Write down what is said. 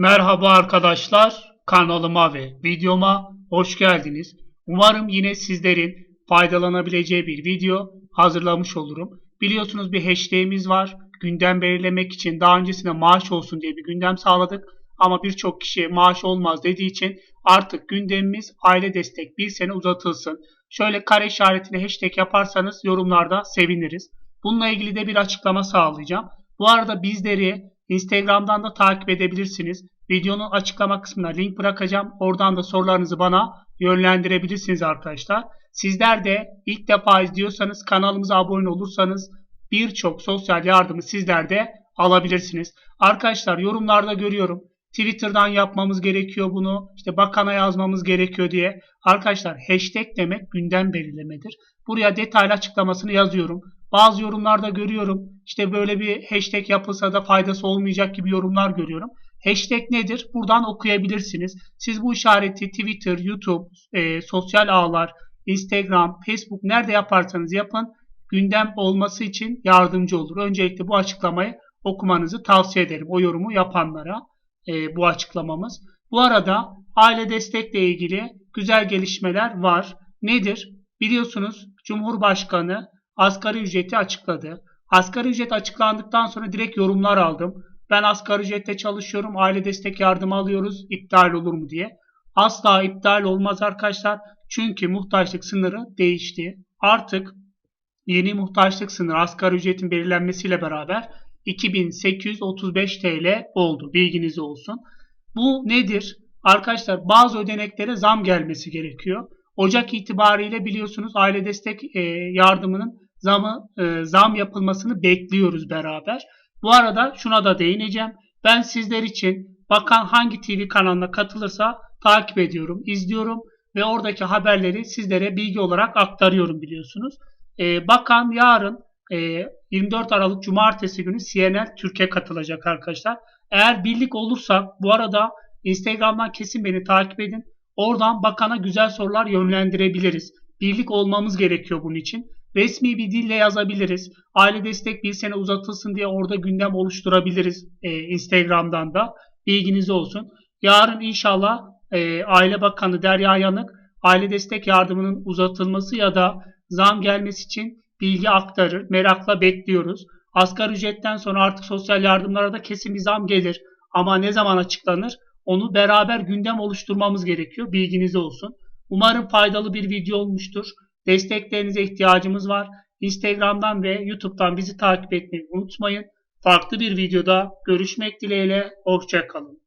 Merhaba arkadaşlar, kanalıma ve videoma hoş geldiniz. Umarım yine sizlerin faydalanabileceği bir video hazırlamış olurum. Biliyorsunuz bir hashtag'imiz var. Gündem belirlemek için daha öncesinde maaş olsun diye bir gündem sağladık. Ama birçok kişi maaş olmaz dediği için artık gündemimiz aile destek bir sene uzatılsın. Şöyle kare işaretine hashtag yaparsanız yorumlarda seviniriz. Bununla ilgili de bir açıklama sağlayacağım. Bu arada bizleri Instagram'dan da takip edebilirsiniz. Videonun açıklama kısmına link bırakacağım. Oradan da sorularınızı bana yönlendirebilirsiniz arkadaşlar. Sizler de ilk defa izliyorsanız kanalımıza abone olursanız birçok sosyal yardımı sizler de alabilirsiniz. Arkadaşlar yorumlarda görüyorum. Twitter'dan yapmamız gerekiyor bunu. İşte bakana yazmamız gerekiyor diye. Arkadaşlar hashtag demek gündem belirlemedir. Buraya detaylı açıklamasını yazıyorum. Bazı yorumlarda görüyorum. İşte böyle bir hashtag yapılsa da faydası olmayacak gibi yorumlar görüyorum. Hashtag nedir? Buradan okuyabilirsiniz. Siz bu işareti Twitter, YouTube, e, sosyal ağlar, Instagram, Facebook nerede yaparsanız yapın gündem olması için yardımcı olur. Öncelikle bu açıklamayı okumanızı tavsiye ederim. O yorumu yapanlara e, bu açıklamamız. Bu arada aile destekle ilgili güzel gelişmeler var. Nedir? Biliyorsunuz Cumhurbaşkanı asgari ücreti açıkladı. Asgari ücret açıklandıktan sonra direkt yorumlar aldım. Ben asgari ücrette çalışıyorum, aile destek yardımı alıyoruz, iptal olur mu diye. Asla iptal olmaz arkadaşlar. Çünkü muhtaçlık sınırı değişti. Artık yeni muhtaçlık sınırı asgari ücretin belirlenmesiyle beraber 2835 TL oldu. Bilginiz olsun. Bu nedir? Arkadaşlar bazı ödeneklere zam gelmesi gerekiyor. Ocak itibariyle biliyorsunuz aile destek e, yardımının zamı e, zam yapılmasını bekliyoruz beraber. Bu arada şuna da değineceğim. Ben sizler için bakan hangi TV kanalına katılırsa takip ediyorum, izliyorum ve oradaki haberleri sizlere bilgi olarak aktarıyorum biliyorsunuz. E, bakan yarın e, 24 Aralık Cumartesi günü CNN Türkiye katılacak arkadaşlar. Eğer birlik olursak bu arada Instagram'dan kesin beni takip edin. Oradan bakana güzel sorular yönlendirebiliriz. Birlik olmamız gerekiyor bunun için. Resmi bir dille yazabiliriz. Aile destek bir sene uzatılsın diye orada gündem oluşturabiliriz e, Instagram'dan da. Bilginiz olsun. Yarın inşallah e, Aile Bakanı Derya Yanık aile destek yardımının uzatılması ya da zam gelmesi için bilgi aktarır. Merakla bekliyoruz. Asgari ücretten sonra artık sosyal yardımlara da kesin bir zam gelir. Ama ne zaman açıklanır? Onu beraber gündem oluşturmamız gerekiyor. Bilginiz olsun. Umarım faydalı bir video olmuştur. Desteklerinize ihtiyacımız var. Instagram'dan ve YouTube'dan bizi takip etmeyi unutmayın. Farklı bir videoda görüşmek dileğiyle. Hoşçakalın.